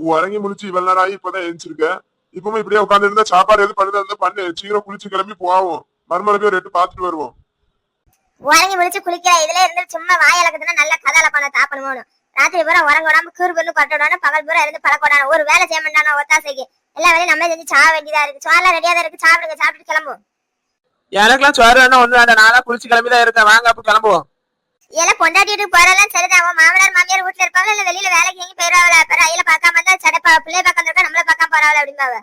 உறங்கி முடிச்சு இவ்வளவு நேரம் ஆகி இப்பதான் எழுந்திருக்க இப்பவுமே இப்படியே உட்காந்து இருந்தா சாப்பாடு எது பண்ணுறது இருந்தா பண்ணு. சீக்கிரம் குளிச்சு கிளம்பி போவோம். மறுமலை போய் ஒரு எட்டு பாத்துட்டு வருவோம். உறங்கி முடிச்சு குளிக்கிற இதுல இருந்து சும்மா வாய் இழக்குதுன்னா நல்ல கதால பண்ண தாப்பணும் ராத்திரி பூரா உறங்க விடாம கீறு பண்ணு கொட்டோடான பகல் பூரா இருந்து பழக்கோடான ஒரு வேலை செய்ய மாட்டானா ஒத்தாசைக்கு. எல்லா வேலையும் நம்ம செஞ்சு சாக வேண்டியதா இருக்கு. சோறுலாம் ரெடியா தான் இருக்கு. சாப்பிடுங்க சாப்பிட்டு கிளம்பும் எனக்கெல்லாம் சோறு வேணும் ஒண்ணு வேண்டாம். நானா குளிச்சு கிளம்பிதான் இருக்கேன். வாங்க அப்ப கிளம்புவோம். எல்லாம் பொண்டாட்டிட்டு போறதெல்லாம் சரிதான். உன் மாமனார் மாமியார் வீட்டுல இருப்பாங்க இல்ல வெளியில வேலைக்கு எங்கேயும் போயிடுவாங்களா? அப்புறம் ஐயில பார்க்காம இருந்தா சடப்பா பிள்ளை பார்க்க இருக்கா நம்மள பார்க்காம போறாங்களா அப்படிம்பாவ.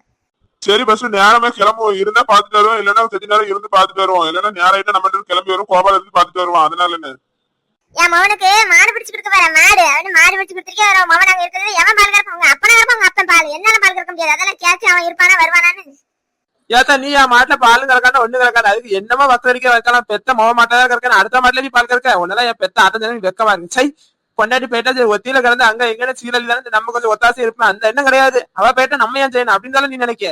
சரி பஸ் நேரமே கிளம்புவோம். இருந்தா பாத்துட்டு வருவோம். இல்லன்னா கொஞ்ச நேரம் இருந்து பாத்துட்டு வருவோம். இல்லன்னா நேரம் ஆயிட்டா நம்ம கிளம்பி வரும் கோபால இருந்து பாத்துட்டு வருவோம். அதனால என்ன? என் மவனுக்கு மாடு பிடிச்சு கொடுக்க வர மாடு. அவனு மாடு பிடிச்சு கொடுத்துருக்கே வர மவன் அங்க இருக்கிறது எவன் பால் கறப்ப உங்க அப்பனா கறப்ப? உங்க அப்பன் பால். என்னால பால் கறக்க முடியாது. அதெல்லாம் கேட்சி அவன் இருப்பானா வருவானான்னு ஏத்தா நீ என் மாட்டுல பாலும் கறக்காண்ட ஒண்ணு கறக்காது அதுக்கு என்னமோ பத்து வரைக்கும் வைக்கலாம் பெத்த மொக மாட்டா கறக்கணும் அடுத்த மாட்டுல நீ பால் கறக்க உன்னதான் என் பெத்த ஆத்த ஜனம் வெக்கமா இருக்கு. சை கொண்டாடி போயிட்டா சரி ஒத்தியில கிடந்து அங்க எங்கன்னு சீரல் தானே நம்ம கொஞ்சம் ஒத்தாசை இருப்பேன் அந்த எண்ணம் கிடையாது. அவ போயிட்டா நம்ம ஏன் செய்யணும்? அப்படின்னு தானே நீ நினைக்க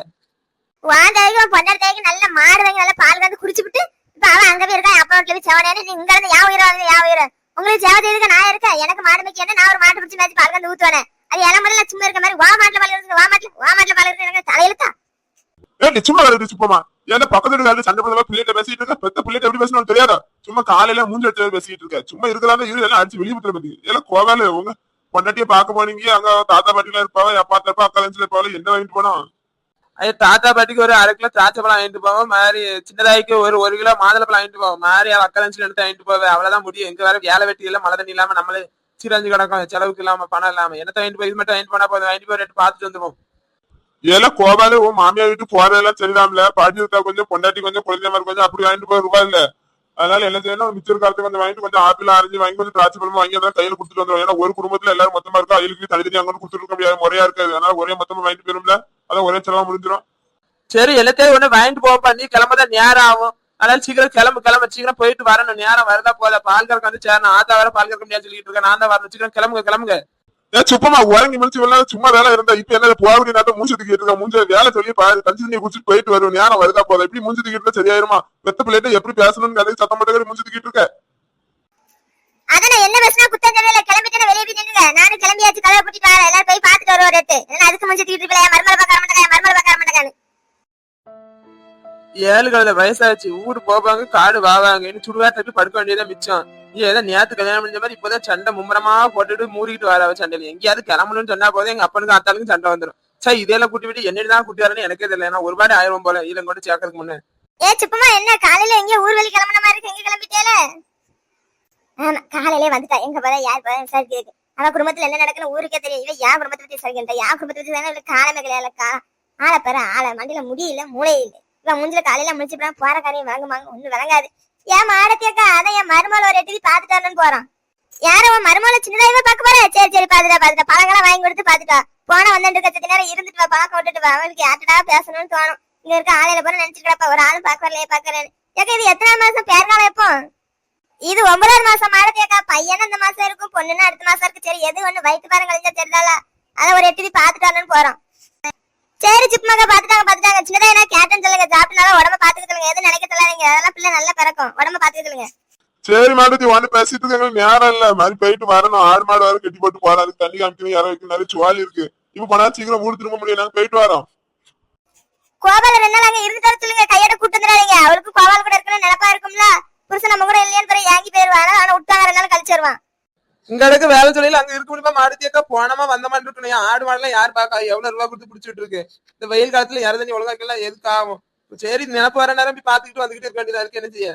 உன் தேவைக்கு பொண்டாட்டி நல்ல மாடு வாங்கி நல்லா பால் கறந்து குடிச்சு விட்டு இப்ப அவன் அங்க போய் இருக்கா அப்பா வீட்டுல போய் செவனேன்னு நீ இங்க இருந்து யா உயிரா யா உயிரா? உங்களுக்கு சேவை இருக்க நான் இருக்கேன். எனக்கு மாடு மேய்க்க என்ன? நான் ஒரு மாட்டு பிடிச்சி மேய்ச்சி பால் கறந்து ஊத்துவானே. அது இலை சும்மா இருக்க மாதிரி வா மாட்டுல பால் இருக்கு வா மாட்டுல வா மாட்டுல பால் இருக்கு எனக்கு தலையிலுக்கா ஏன் சும்மா வருது சும்மா ஏன்னா பக்கத்து வீட்டுல சண்டை போடுறதா பிள்ளைகிட்ட பேசிட்டு இருக்க. பெத்த பிள்ளைகிட்ட எப்படி பேசணும் தெரியாதா? சும்மா காலையில மூஞ்சி எடுத்து பேசிட்டு இருக்க. சும்மா இருக்கலாம் இரு எல்லாம் அடிச்சு வெளியே பத்திர பத்தி எல்லாம் கோவால உங்க பொண்டாட்டிய பாக்க போனீங்க அங்க தாத்தா பாட்டிலாம் இருப்பாவ அப்பா இருப்பா அக்கா லஞ்சில இருப்பாவ என்ன வாங்கிட்டு போனோம்? அது தாத்தா பாட்டிக்கு ஒரு அரை கிலோ திராட்சை பழம் வாங்கிட்டு போவோம். மாதிரி சின்னதாய்க்கு ஒரு ஒரு கிலோ மாதுளை பழம் வாங்கிட்டு போவோம். மாதிரி அக்கலஞ்சில எடுத்து வாங்கிட்டு போவேன் அவ்வளவுதான் முடியும். எங்க வேற வேலை வெட்டி இல்ல மழை தண்ணி இல்லாம நம்மளே சீரஞ்சு கிடக்கும். செலவுக்கு இல்லாம பணம் இல்லாம. என்னத்தை வாங்கிட்டு போய் இது மட்டும் வாங்கிட்டு போனா போதும். வாங்கிட்டு போய் ரேட்டு பாத்துட்டு வந்துருவோம். எல்லாம் கோபால உன் மாமியார் வீட்டு போறதெல்லாம் சரிதான்ல. பாட்டி விட்டா கொஞ்சம் பொண்டாட்டி கொஞ்சம் குழந்தை மாதிரி கொஞ்சம் அப்படி வாங்கிட்டு போய் ரூபாய் இல்ல. அதனால என்ன செய்யணும்? மிச்சர் காலத்துக்கு கொஞ்சம் வாங்கிட்டு கொஞ்சம் ஆப்பிள் ஆரஞ்சு வாங்கி கொஞ்சம் திராட்சை பழம் வாங்கி அதான் கையில கொடுத்துட்டு வந்துடும் ஏன்னா ஒரு குடும்பத்துல எல்லாரும் மொத்தமா இருக்கும் அதுக்கு தனித்தனி தனி அங்க கொடுத்துட்டு இருக்க முடியாது. முறையா இருக்காது. அதனால ஒரே மொத்தமா வாங்கிட்டு போயிரும்ல. அதான் ஒரே செலவா முடிஞ்சிடும். சரி எல்லாத்தையும் ஒண்ணு வாங்கிட்டு போப்பா. நீ கிளம்பதான் நேரம் ஆகும். அதனால சீக்கிரம் கிளம்பு கிளம்பு. சீக்கிரம் போயிட்டு வரணும். நேரம் வரதா போல பால் கறக்க வந்து சேரணும். ஆத்தா வர பால் கறக்க முடியாது சொல்லிட்டு இருக்கேன் நான் தான் வரணும். சீக்கிரம் கிளம்புங்க கிளம்புங்க. சும்மா உறங்கி முடிச்சு இவ்வளவு சும்மா வேலை இருந்தா இப்ப என்ன போகக்கூடிய நேரத்தை மூச்சு தூக்கிட்டு இருக்கா? மூஞ்ச வேலை சொல்லி பாரு. கஞ்சி தண்ணி குடிச்சிட்டு போயிட்டு வருவோம் ஞானம் வருதா போதும் எப்படி மூச்சு தூக்கிட்டு சரியாயிருமா? பெத்த பிள்ளைகிட்ட எப்படி பேசணும்னு கதை சத்தம் போட்டு மூச்சு தூக்கிட்டு இருக்க? அதான் என்ன பேசினா குத்தம் தெரியல. கிளம்பிட்டு வெளியே போய் நானும் கிளம்பியாச்சு கலவை கூட்டிட்டு வரேன். எல்லாரும் போய் பாத்துட்டு வருவோம் ஏன்னா அதுக்கு முடிச்சு தூக்கிட்டு இருக்கல மருமலை பார்க்க மாட்டேங்க? ஏழு கழுத வயசாச்சு ஊரு போவாங்க காடு வாவாங்கன்னு சுடுகாட்டுல போய் படுக்க வேண்டியதான் மிச்சம். நீ ஏதோ நேத்து கல்யாணம் முடிஞ்ச மாதிரி இப்பதான் சண்டை மும்முரமா போட்டுட்டு மூடிக்கிட்டு வர சண்டையில. எங்கேயாவது கிளம்பணும்னு சொன்னா போதும் எங்க அப்பனுக்கு அத்தாளுக்கும் சண்டை வந்துடும் சரி இதெல்லாம் கூட்டி விட்டு என்னதான் கூட்டி வரேன்னு எனக்கே தெரியல. ஏன்னா ஒரு பாடு ஆயிரம் போல இல்ல கூட சேர்க்கறதுக்கு முன்னே. ஏ சுப்பமா என்ன காலையில எங்கேயோ ஊர்வலி கிளம்பின மாதிரி இருக்கு. எங்க கிளம்பிட்டேல? ஆமா காலையிலே வந்துட்டா. எங்க போற யார் போற விசாரிக்கிறது அவ குடும்பத்துல என்ன நடக்குன்னு ஊருக்கே தெரியும். இவன் என் குடும்பத்தை பத்தி விசாரிக்கின்ற என் குடும்பத்தை பத்தி தானே காலமே ஆளை பெற ஆளை. மண்டியில முடியல மூளை இவன் மூஞ்சில காலையில முடிச்சுப்பா போற காரியம் வாங்க வாங்க. ஒண்ணு விளங்காது. ஏன் மாடத்தியக்கா அதான் என் மருமலை ஒரு எட்டு பாத்துட்டு போறான். யாரோ உன் மருமலை சின்னதாவே பார்க்க போற? சரி சரி பாத்துட்டா பாத்துட்டா பழங்கெல்லாம் வாங்கி கொடுத்து பாத்துட்டா போன வந்துட்டு கச்சத்து நேரம் இருந்துட்டு வா பழக்கம் விட்டுட்டு வா. அவளுக்கு யார்ட்டா பேசணும்னு தோணும். இங்க இருக்க ஆளையில போற நினைச்சுக்கிறப்ப ஒரு ஆளும் பாக்க வரலையே பாக்குறேன் ஏக்கா இது எத்தனை மாசம் பேர்காலம் எப்போ? இது ஒன்பதாவது மாசம் மாடத்தியக்கா பையன் இந்த மாசம் இருக்கும் பொண்ணுன்னா அடுத்த மாசம் இருக்கு. சரி எது ஒண்ணு வயிற்று பாருங்க கழிஞ்சா தெரிதால அதை ஒரு எட்டு பாத்துட்டு வரணும்னு போறோம் சரி சிப்மக்கா பாத்துட்டாங்க பாத்துட்டாங்க. சின்னதா என்ன? கேட்டேன்னு சொல்லுங்க. சாப்பிட்டுனாலும் உடம்ப பாத்துக்கிட்டுங்க எதுவும் நினைக்க சொல்லாதீங்க. அதெல்லாம் பிள்ளை நல்லா பிறக்கும். உடம்ப பாத்துக்கிட்டுங்க சரி மாடுதி வந்து பேசிட்டு எங்களுக்கு நேரம் இல்ல. மாதிரி போயிட்டு வரணும். ஆடு மாடு வர கட்டி போட்டு போறாரு. தண்ணி காமிக்கணும் யாரும் வைக்கணும் நிறைய சுவாலி இருக்கு. இப்ப போனா சீக்கிரம் ஊர் திரும்ப முடியும். நாங்க போயிட்டு வரோம். கோபால ரெண்டு நாள் இருந்து தர சொல்லுங்க. கையோட கூட்டு வந்துடாதீங்க. அவளுக்கு கோபால் கூட இருக்கணும். நினப்பா இருக்கும்ல. புருஷன் நம்ம கூட இல்லையான்னு ஏங்கி போயிருவான் இங்க இடக்கு வேலை சொல்லல அங்க இருக்க முடியுமா? மாடுத்தியக்கா போனமா வந்த மாதிரி இருக்கணும் ஆடு மாடெல்லாம் யார் பாக்கா? எவ்வளவு ரூபா கொடுத்து பிடிச்சிட்டு இருக்கு? இந்த வெயில் காலத்துல யாரும் தண்ணி ஒழுங்காக்கெல்லாம் எதுக்கு? ஆகும் சரி நினப்பு வர நேரம் போய் பாத்துக்கிட்டு வந்துகிட்டு இருக்க வேண்டியதா இருக்கு. என்ன செய்ய?